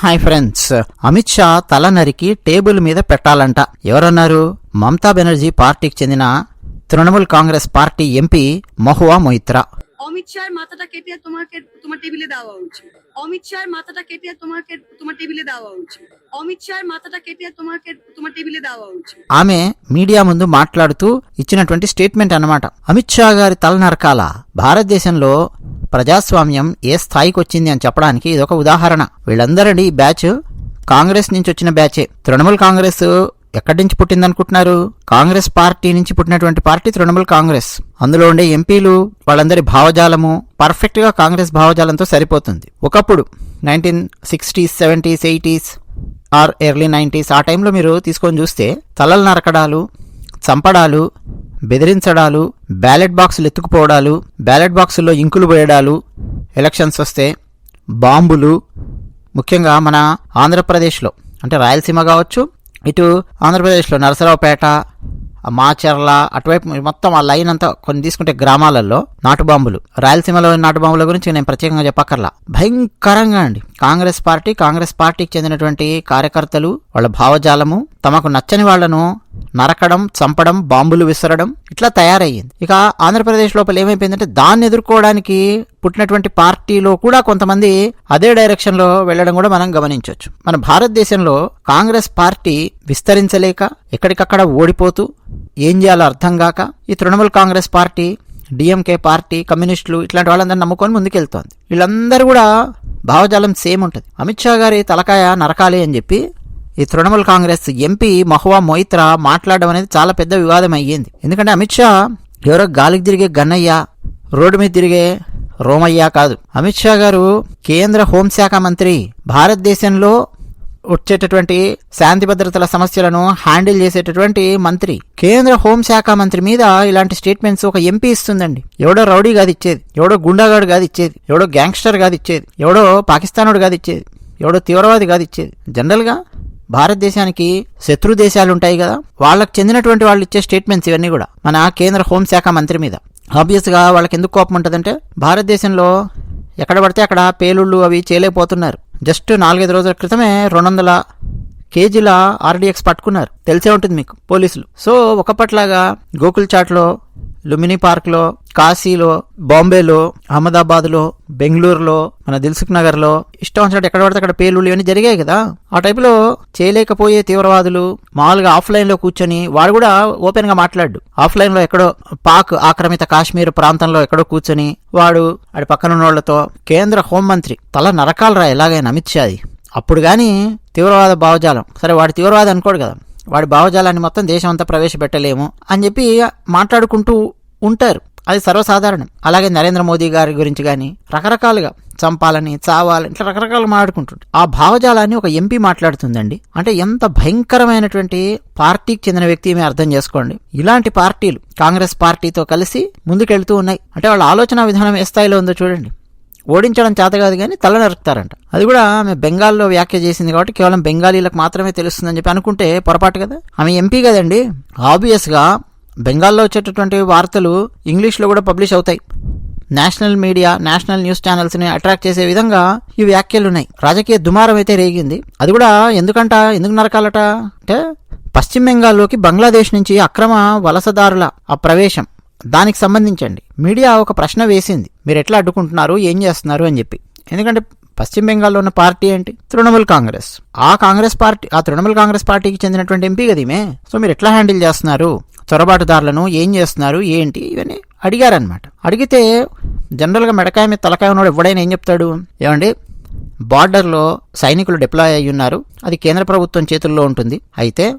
Hi friends Amit Shah తల నరికి table మీద పెట్టాలంట ఎవరన్నారు మమతా బెనర్జీ పార్టీకి చెందిన తృణమూల్ కాంగ్రెస్ పార్టీ ఎంపీ మహువా మొయిత్రా অমিত শাহের মাথাটা কেটে তোমাকে তোমার টেবিলে দেওয়া উচিত অমিত শাহের মাথাটা কেটে তোমাকে তোমার টেবিলে দেওয়া উচিত অমিত শাহের মাথাটা কেটে তোমাকে তোমার টেবিলে দেওয়া উচিত ఆమె మీడియా ముందు మాట్లాడుతూ ఇచ్చినటువంటి స్టేట్మెంట్ అన్నమాట అమిత్ షా గారి తల నరకాల భారతదేశంలో ప్రజాస్వామ్యం ఏ స్థాయికి వచ్చింది అని చెప్పడానికి ఇదొక ఉదాహరణ. వీళ్ళందరినీ ఈ బ్యాచ్ కాంగ్రెస్ నుంచి వచ్చిన బ్యాచే. తృణమూల్ కాంగ్రెస్ ఎక్కడి నుంచి పుట్టిందనుకుంటున్నారు? కాంగ్రెస్ పార్టీ నుంచి పుట్టినటువంటి పార్టీ తృణమూల్ కాంగ్రెస్. అందులో ఉండే ఎంపీలు వాళ్ళందరి భావజాలము పర్ఫెక్ట్గా కాంగ్రెస్ భావజాలంతో సరిపోతుంది. ఒకప్పుడు nineteen sixties seventies eighties or early nineties ఆ టైంలో మీరు తీసుకొని చూస్తే తలలు నరకడాలు చంపడాలు బెదిరించడాలు బ్యాలెట్ బాక్సులు ఎత్తుకుపోవడాలు బ్యాలెట్ బాక్సుల్లో ఇంకులు పోయడాలు ఎలక్షన్స్ వస్తే బాంబులు ముఖ్యంగా మన ఆంధ్రప్రదేశ్లో అంటే రాయలసీమ కావచ్చు ఇటు ఆంధ్రప్రదేశ్లో నరసరావుపేట మాచర్ల అటువైపు మొత్తం ఆ లైన్ అంతా కొన్ని తీసుకుంటే గ్రామాలలో నాటు బాంబులు. రాయలసీమలో నాటు బాంబుల గురించి నేను ప్రత్యేకంగా చెప్పక్కర్లా. భయంకరంగా అండి. కాంగ్రెస్ పార్టీ కాంగ్రెస్ పార్టీకి చెందినటువంటి కార్యకర్తలు వాళ్ళ భావజాలము తమకు నచ్చని వాళ్ళను నరకడం చంపడం బాంబులు విసరడం ఇట్లా తయారయ్యింది. ఇక ఆంధ్రప్రదేశ్ లోపల ఏమైపోయిందంటే దాన్ని ఎదుర్కోవడానికి పుట్టినటువంటి పార్టీలో కూడా కొంతమంది అదే డైరెక్షన్లో వెళ్ళడం కూడా మనం గమనించవచ్చు. మన భారతదేశంలో కాంగ్రెస్ పార్టీ విస్తరించలేక ఎక్కడికక్కడ ఓడిపోతూ ఏం చేయాలో అర్థం కాక ఈ Trinamool Congress party DMK party కమ్యూనిస్టులు ఇట్లాంటి వాళ్ళందరినీ నమ్ముకొని ముందుకెళ్తోంది. వీళ్ళందరూ కూడా భావజాలం సేమ్ ఉంటుంది. అమిత్ షా గారి తలకాయ నరకాలి అని చెప్పి ఈ తృణమూల్ కాంగ్రెస్ ఎంపీ మహువా మొయిత్రా మాట్లాడడం అనేది చాలా పెద్ద వివాదం అయ్యింది. ఎందుకంటే అమిత్ షా ఎవరో గాలికి తిరిగే గన్నయ్య రోడ్డు మీద తిరిగే రోమయ్య కాదు. అమిత్ షా గారు కేంద్ర హోంశాఖ మంత్రి. భారతదేశంలో వచ్చేటటువంటి శాంతి భద్రతల సమస్యలను హ్యాండిల్ చేసేటటువంటి మంత్రి. కేంద్ర హోంశాఖ మంత్రి మీద ఇలాంటి స్టేట్మెంట్స్ ఒక ఎంపీ ఇస్తుందండి. ఎవడో రౌడీ కాదు ఇచ్చేది. ఎవడో గుండాగాడు కాదు ఇచ్చేది. ఎవడో గ్యాంగ్స్టర్ కాదు ఇచ్చేది. ఎవడో పాకిస్తానుడు కాదు ఇచ్చేది. ఎవడో తీవ్రవాది కాదు ఇచ్చేది. జనరల్గా భారతదేశానికి శత్రు దేశాలు ఉంటాయి కదా వాళ్ళకి చెందినటువంటి వాళ్ళు ఇచ్చే స్టేట్మెంట్స్ ఇవన్నీ కూడా. మన కేంద్ర హోంశాఖ మంత్రి మీద. ఆబ్వియస్గా వాళ్ళకి ఎందుకు కోపం ఉంటుందంటే భారతదేశంలో ఎక్కడ పడితే అక్కడ పేలుళ్ళు అవి చేయలేకపోతున్నారు. జస్ట్ నాలుగైదు రోజుల క్రితమే రెండు వందల కేజీల ఆర్డీఎక్స్ పట్టుకున్నారు. తెలిసే ఉంటుంది మీకు పోలీసులు. సో ఒకప్పట్లాగా గోకుల్ చాట్లో లుమిని పార్క్లో కాశీలో బాంబేలో అహ్మదాబాద్లో బెంగళూరులో మన దిల్సుఖ్ నగర్లో ఇష్టం వచ్చినట్టు ఎక్కడ పడితే అక్కడ పేలుళ్ళు ఇవన్నీ జరిగాయి కదా. ఆ టైపులో చేయలేకపోయే తీవ్రవాదులు మామూలుగా ఆఫ్లైన్లో కూర్చొని వాడు కూడా ఓపెన్గా మాట్లాడు. ఆఫ్లైన్లో ఎక్కడో పాక్ ఆక్రమిత కాశ్మీర్ ప్రాంతంలో ఎక్కడో కూర్చొని వాడు వాడి పక్కన ఉన్న వాళ్ళతో కేంద్ర హోంమంత్రి తల నరకాలరా ఎలాగైనా అమిత్ షాది అప్పుడు కానీ తీవ్రవాద భావజాలం. సరే వాడు తీవ్రవాదం అనుకోడు కదా. వాడి భావజాలాన్ని మొత్తం దేశం అంతా ప్రవేశపెట్టలేము అని చెప్పి మాట్లాడుకుంటూ ఉంటారు. అది సర్వసాధారణం. అలాగే నరేంద్ర మోదీ గారి గురించి కానీ రకరకాలుగా చంపాలని చావాలని ఇట్లా రకరకాలు మాట్లాడుకుంటుంటారు. ఆ భావజాలాన్ని ఒక ఎంపీ మాట్లాడుతుందండి. అంటే ఎంత భయంకరమైనటువంటి పార్టీకి చెందిన వ్యక్తి ఏమీ అర్థం చేసుకోండి. ఇలాంటి పార్టీలు కాంగ్రెస్ పార్టీతో కలిసి ముందుకెళ్తూ ఉన్నాయి. అంటే వాళ్ళ ఆలోచన విధానం ఏ స్థాయిలో ఉందో చూడండి. ఓడించడం చేత కాదు కానీ తల నరుకుతారంట. అది కూడా ఆమె బెంగాల్లో వ్యాఖ్య చేసింది కాబట్టి కేవలం బెంగాలీలకు మాత్రమే తెలుస్తుందని చెప్పి అనుకుంటే పొరపాటు కదా? ఆమె ఎంపీ కదండి. ఆబ్వియస్గా బెంగాల్లో వచ్చేటటువంటి వార్తలు ఇంగ్లీష్లో కూడా పబ్లిష్ అవుతాయి. నేషనల్ మీడియా నేషనల్ న్యూస్ ఛానల్స్ని అట్రాక్ట్ చేసే విధంగా ఈ వ్యాఖ్యలు ఉన్నాయి రాజకీయ దుమారం అయితే రేగింది. అది కూడా ఎందుకంట? ఎందుకు నరకాలట? అంటే పశ్చిమ బెంగాల్లోకి బంగ్లాదేశ్ నుంచి అక్రమ వలసదారుల ఆ ప్రవేశం. దానికి సంబంధించండి. మీడియా ఒక ప్రశ్న వేసింది. మీరు ఎట్లా అడ్డుకుంటున్నారు? ఏం చేస్తున్నారు? అని చెప్పి. ఎందుకంటే పశ్చిమ బెంగాల్లో ఉన్న పార్టీ ఏంటి? తృణమూల్ కాంగ్రెస్. ఆ కాంగ్రెస్ పార్టీ ఆ తృణమూల్ కాంగ్రెస్ పార్టీకి చెందినటువంటి ఎంపీ కదీమే సో మీరు ఎట్లా హ్యాండిల్ చేస్తున్నారు? చొరబాటుదారులను ఏం చేస్తున్నారు? ఏంటి? ఇవన్నీ అడిగారనమాట అడిగితే జనరల్గా మెడకాయ మీద తలకాయ ఉన్నాడు ఎవడైనా ఏం చెప్తాడు? ఏమండి? బార్డర్లో సైనికులు డిప్లాయ్ అయ్యి ఉన్నారు అది కేంద్ర ప్రభుత్వం చేతుల్లో ఉంటుంది. అయితే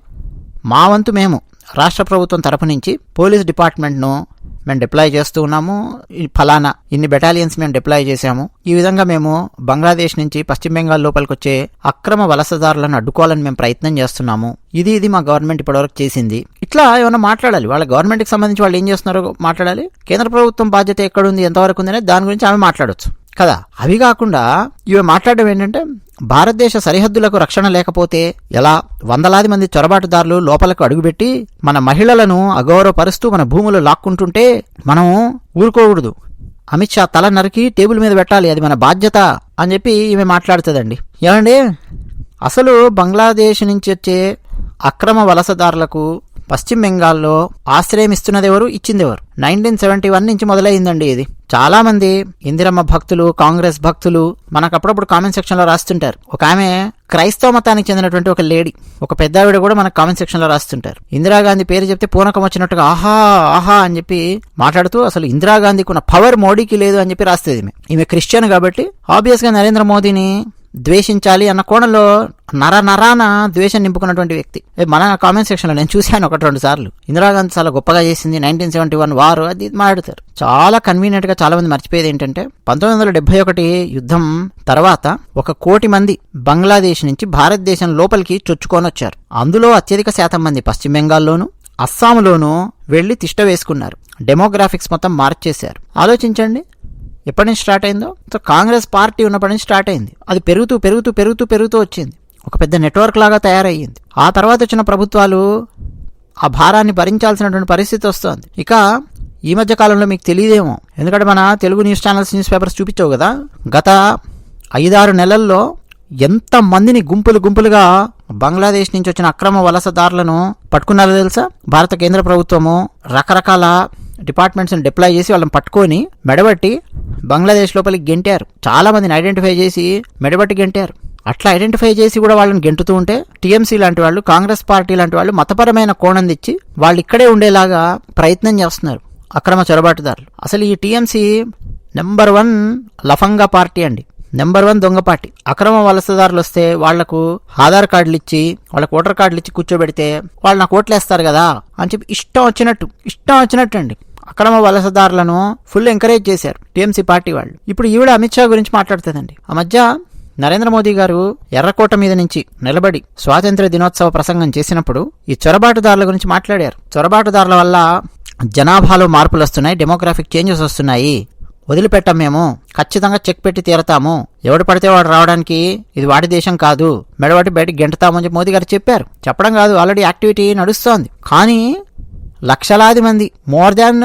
మా వంతు మేము రాష్ట్ర ప్రభుత్వం తరపు నుంచి పోలీస్ డిపార్ట్మెంట్ను మేము డిప్లాయ్ చేస్తూ ఉన్నాము. ఈ ఫలానా ఇన్ని బెటాలియన్స్ మేము డిప్లాయ్ చేశాము. ఈ విధంగా మేము బంగ్లాదేశ్ నుంచి పశ్చిమ బెంగాల్ లోపలికి వచ్చే అక్రమ వలసదారులను అడ్డుకోవాలని మేము ప్రయత్నం చేస్తున్నాము. ఇది ఇది మా గవర్నమెంట్ ఇప్పటివరకు చేసింది. ఇట్లా ఏమైనా మాట్లాడాలి? వాళ్ళ గవర్నమెంట్కి సంబంధించి వాళ్ళు ఏం చేస్తున్నారో మాట్లాడాలి? కేంద్ర ప్రభుత్వం బాధ్యత ఎక్కడుంది? ఎంతవరకు ఉంది అనేది దాని గురించి ఆమె మాట్లాడవచ్చు కదా? అవి కాకుండా ఇవి మాట్లాడడం ఏంటంటే భారతదేశ సరిహద్దులకు రక్షణ లేకపోతే ఎలా? వందలాది మంది చొరబాటుదారులు లోపలకు అడుగుపెట్టి మన మహిళలను అగౌరవపరుస్తూ మన భూములు లాక్కుంటుంటే మనం ఊరుకోకూడదు. అమిత్ షా తల నరికి టేబుల్ మీద పెట్టాలి అది మన బాధ్యత అని చెప్పి ఈమె మాట్లాడుతుందండి. ఏమండి? అసలు బంగ్లాదేశ్ నుంచి వచ్చే అక్రమ వలసదారులకు పశ్చిమ బెంగాల్లో ఆశ్రయం ఇస్తున్నది ఎవరు ఇచ్చింది ఎవరు నైన్టీన్ సెవెంటీ వన్ నుంచి మొదలైందండి ఇది. చాలా మంది ఇందిరమ్మ భక్తులు కాంగ్రెస్ భక్తులు మనకు అప్పుడప్పుడు కామెంట్ సెక్షన్లో రాస్తుంటారు. ఒక ఆమె క్రైస్తవ మతానికి చెందినటువంటి ఒక లేడీ. ఒక పెద్ద ఆవిడ కూడా మనకు కామెంట్ సెక్షన్లో రాస్తుంటారు. ఇందిరాగాంధీ పేరు చెప్తే పూనకం వచ్చినట్టుగా ఆహా ఆహా అని చెప్పి మాట్లాడుతూ అసలు ఇందిరాగాంధీకి ఉన్న పవర్ మోడీకి లేదు అని చెప్పి రాస్తుంది ఈమె. ఈమె క్రిస్టియన్ కాబట్టి ఆబ్వియస్గా నరేంద్ర మోదీని ద్వేషించాలి అన్న కోణంలో నర నరాన ద్వేషం నింపుకున్నటువంటి వ్యక్తి. మన కామెంట్ సెక్షన్లో నేను చూశాను ఒకటి రెండు సార్లు. ఇందిరాగాంధీ చాలా గొప్పగా చేసింది నైన్టీన్ సెవెంటీ వన్ వారు అది మాట్లాడతారు. చాలా కన్వీనియంట్గా చాలా మంది మర్చిపోయేది ఏంటంటే పంతొమ్మిది వందల డెబ్బై ఒకటి యుద్ధం తర్వాత ఒక కోటి మంది బంగ్లాదేశ్ నుంచి భారతదేశం లోపలికి చొచ్చుకొని వచ్చారు. అందులో అత్యధిక శాతం మంది పశ్చిమ బెంగాల్లోను అస్సాంలోనూ వెళ్ళి తిష్ట వేసుకున్నారు. డెమోగ్రాఫిక్స్ మొత్తం మార్చేశారు. ఆలోచించండి ఎప్పటి నుంచి స్టార్ట్ అయిందో? సో కాంగ్రెస్ పార్టీ ఉన్నప్పటి నుంచి స్టార్ట్ అయింది. అది పెరుగుతూ పెరుగుతూ పెరుగుతూ పెరుగుతూ వచ్చింది. ఒక పెద్ద నెట్వర్క్ లాగా తయారయ్యింది. ఆ తర్వాత వచ్చిన ప్రభుత్వాలు ఆ భారాన్ని భరించాల్సినటువంటి పరిస్థితి వస్తుంది. ఇక ఈ మధ్య కాలంలో మీకు తెలియదేమో. ఎందుకంటే మన Telugu news channels newspapers చూపించావు కదా. గత ఐదారు నెలల్లో ఎంత మందిని గుంపులు గుంపులుగా బంగ్లాదేశ్ నుంచి వచ్చిన అక్రమ వలసదారులను పట్టుకున్నారో తెలుసా? భారత కేంద్ర ప్రభుత్వము రకరకాల డిపార్ట్మెంట్స్ని డిప్లాయ్ చేసి వాళ్ళని పట్టుకొని మెడబట్టి బంగ్లాదేశ్ లోపలికి గెంటారు. చాలా మందిని ఐడెంటిఫై చేసి మెడబట్టి గెంటారు. అట్లా ఐడెంటిఫై చేసి కూడా వాళ్ళని గెంటుతూ ఉంటే టీఎంసీ లాంటి వాళ్ళు కాంగ్రెస్ పార్టీ లాంటి వాళ్ళు మతపరమైన కోణం తెచ్చి వాళ్ళు ఇక్కడే ఉండేలాగా ప్రయత్నం చేస్తున్నారు అక్రమ చొరబాటుదారులు. అసలు ఈ టీఎంసీ నెంబర్ వన్ లఫంగా పార్టీ అండి. నెంబర్ వన్ దొంగ పార్టీ. అక్రమ వలసదారులు వస్తే వాళ్ళకు ఆధార్ కార్డులు ఇచ్చి వాళ్ళకు ఓటర్ కార్డులు ఇచ్చి కూర్చోబెడితే వాళ్ళు నాకు ఓట్లేస్తారు కదా అని చెప్పి ఇష్టం వచ్చినట్టు ఇష్టం వచ్చినట్టు అండి. అక్రమ వలసదారులను ఫుల్ ఎంకరేజ్ చేశారు టీఎంసీ పార్టీ వాళ్ళు. ఇప్పుడు ఈవిడ అమిత్ షా గురించి మాట్లాడుతుందండి. ఆ మధ్య నరేంద్ర మోదీ గారు ఎర్రకోట మీద నుంచి నిలబడి స్వాతంత్ర దినోత్సవ ప్రసంగం చేసినప్పుడు ఈ చొరబాటుదారుల గురించి మాట్లాడారు. చొరబాటుదారుల వల్ల జనాభాలో మార్పులు వస్తున్నాయి డెమోగ్రాఫిక్ చేంజెస్ వస్తున్నాయి. వదిలిపెట్టాం మేము. ఖచ్చితంగా చెక్ పెట్టి తీరతాము. ఎవడు పడితే వాడు రావడానికి ఇది వాడి దేశం కాదు. మెడవాటి బయటికి గెంటుతామని చెప్పి మోదీ గారు చెప్పారు. చెప్పడం కాదు ఆల్రెడీ యాక్టివిటీ నడుస్తోంది. కానీ లక్షలాది మంది more than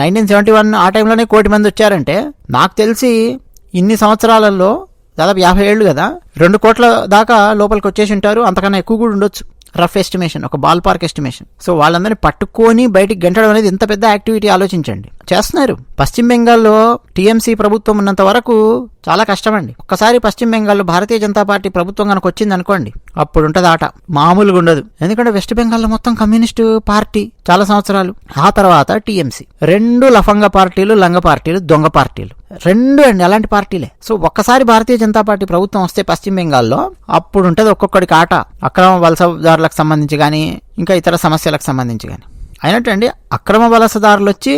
nineteen seventy one ఆ టైంలోనే కోటి మంది వచ్చారంటే నాకు తెలిసి ఇన్ని సంవత్సరాలలో దాదాపు యాభై ఏళ్ళు కదా రెండు కోట్ల దాకా లోపలికి వచ్చేసి ఉంటారు అంతకన్నా ఎక్కువ కూడా ఉండొచ్చు. రఫ్ ఎస్టిమేషన్ ఒక బాల్ పార్క్ ఎస్టిమేషన్. సో వాళ్ళందరినీ పట్టుకొని బయటికి గంటడం అనేది ఇంత పెద్ద యాక్టివిటీ ఆలోచించండి. చేస్తున్నారు. పశ్చిమ బెంగాల్లో టీఎంసీ ప్రభుత్వం ఉన్నంత వరకు చాలా కష్టమండి. ఒక్కసారి పశ్చిమ బెంగాల్లో భారతీయ జనతా పార్టీ ప్రభుత్వం కనుక వచ్చింది అనుకోండి అప్పుడు ఉంటుంది ఆట. మామూలుగా ఉండదు. ఎందుకంటే వెస్ట్ బెంగాల్లో మొత్తం కమ్యూనిస్టు పార్టీ చాలా సంవత్సరాలు. ఆ తర్వాత టీఎంసీ. రెండు లఫంగ పార్టీలు లంగ పార్టీలు దొంగ పార్టీలు. రెండు అండి అలాంటి పార్టీలే. సో ఒక్కసారి భారతీయ జనతా పార్టీ ప్రభుత్వం వస్తే పశ్చిమ బెంగాల్లో అప్పుడు ఉంటుంది ఒక్కొక్కడికి ఆట. అక్రమ వలసదారులకు సంబంధించి కానీ ఇంకా ఇతర సమస్యలకు సంబంధించి కానీ అయినట్టండి అక్రమ వలసదారులు వచ్చి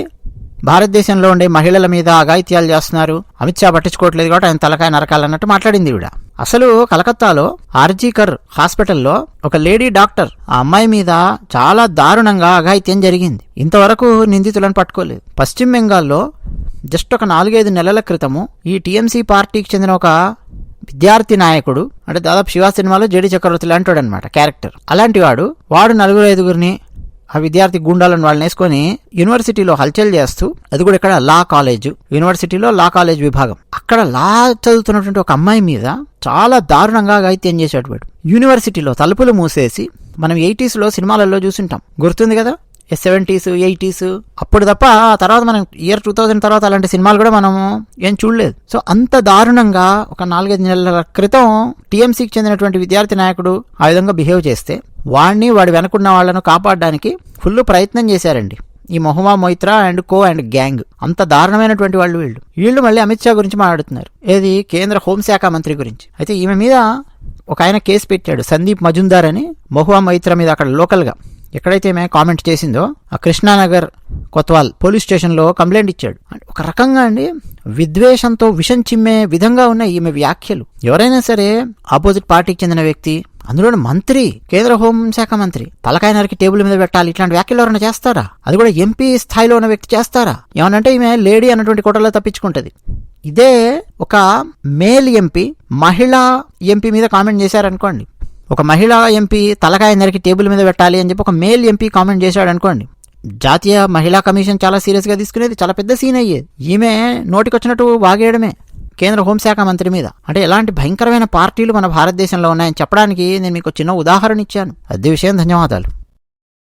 భారతదేశంలో ఉండే మహిళల మీద అఘాయిత్యాలు చేస్తున్నారు. అమిత్ షా పట్టించుకోవట్లేదు కాబట్టి ఆయన తలకాయ నరకాలన్నట్టు మాట్లాడింది ఈవిడ. అసలు కలకత్తాలో ఆర్జీకర్ హాస్పిటల్లో ఒక లేడీ డాక్టర్ ఆ అమ్మాయి మీద చాలా దారుణంగా అఘాయిత్యం జరిగింది. ఇంతవరకు నిందితులను పట్టుకోలేదు. పశ్చిమ బెంగాల్లో జస్ట్ ఒక నాలుగైదు నెలల క్రితము ఈ టీఎంసీ పార్టీకి చెందిన ఒక విద్యార్థి నాయకుడు అంటే దాదాపు శివ సినిమాలో జేడి చక్రవర్తి లాంటి అనమాట క్యారెక్టర్. అలాంటి వాడు వాడు నలుగురు ఐదుగురిని ఆ విద్యార్థి గుండాలను వాళ్ళని వేసుకొని యూనివర్సిటీలో హల్చల్ చేస్తూ అది కూడా ఇక్కడ లా కాలేజ్ యూనివర్సిటీలో లా కాలేజ్ విభాగం. అక్కడ లా చదువుతున్నటువంటి ఒక అమ్మాయి మీద చాలా దారుణంగా అఘాయిత్యం చేశాడు వాడు? యూనివర్సిటీలో తలుపులు మూసేసి మనం ఎయిటీస్లో సినిమాలలో చూసుంటాం. గుర్తుంది కదా? సెవెంటీస్ ఎయిటీస్ అప్పుడు తప్ప ఆ తర్వాత మనం ఇయర్ టూ థౌజండ్ తర్వాత అలాంటి సినిమాలు కూడా మనము ఏం చూడలేదు. సో అంత దారుణంగా ఒక నాలుగైదు నెలల క్రితం టీఎంసీకి చెందినటువంటి విద్యార్థి నాయకుడు ఆ విధంగా బిహేవ్ చేస్తే వాడిని వాడి వెనకున్న వాళ్ళను కాపాడడానికి ఫుల్ ప్రయత్నం చేశారండి. ఈ మొహమా Moitra and co and gang. అంత దారుణమైనటువంటి వాళ్ళు వీళ్ళు. వీళ్ళు మళ్ళీ అమిత్ షా గురించి మాట్లాడుతున్నారు. ఏది? కేంద్ర హోంశాఖ మంత్రి గురించి. అయితే ఈమె మీద ఒక ఆయన కేసు పెట్టాడు సందీప్ మజుందార్ అని మహువా మైత్ర మీద అక్కడ లోకల్గా. ఎక్కడైతే ఈమె కామెంట్ చేసిందో ఆ కృష్ణానగర్ కొత్వాల్ పోలీస్ స్టేషన్లో కంప్లైంట్ ఇచ్చాడు. ఒక రకంగా అండి విద్వేషంతో విషం చిమ్మే విధంగా ఉన్న ఈమె వ్యాఖ్యలు. ఎవరైనా సరే ఆపోజిట్ పార్టీకి చెందిన వ్యక్తి అందులోని మంత్రి కేంద్ర హోంశాఖ మంత్రి తలకాయ నరికి టేబుల్ మీద పెట్టాలి. ఇట్లాంటి వ్యాఖ్యలు ఎవరైనా చేస్తారా? అది కూడా ఎంపీ స్థాయిలో ఉన్న వ్యక్తి చేస్తారా? ఏమనంటే ఈమె లేడీ అన్నటువంటి కోటలో తప్పించుకుంటది. ఇదే ఒక మేల్ ఎంపీ మహిళా ఎంపీ మీద కామెంట్ చేశారనుకోండి. ఒక మహిళా ఎంపీ తలకాయ నరికి టేబుల్ మీద పెట్టాలి అని చెప్పి ఒక మేల్ ఎంపీ కామెంట్ చేశాడు అనుకోండి జాతీయ మహిళా కమిషన్ చాలా సీరియస్గా తీసుకునేది చాలా పెద్ద సీన్ అయ్యేది. ఈమె నోటికొచ్చినట్టు వాగేయడమే. కేంద్ర హోంశాఖ మంత్రి మీద. అంటే ఎలాంటి భయంకరమైన పార్టీలు మన భారతదేశంలో ఉన్నాయని చెప్పడానికి నేను మీకు చిన్న ఉదాహరణ ఇచ్చాను. అదే విషయం ధన్యవాదాలు.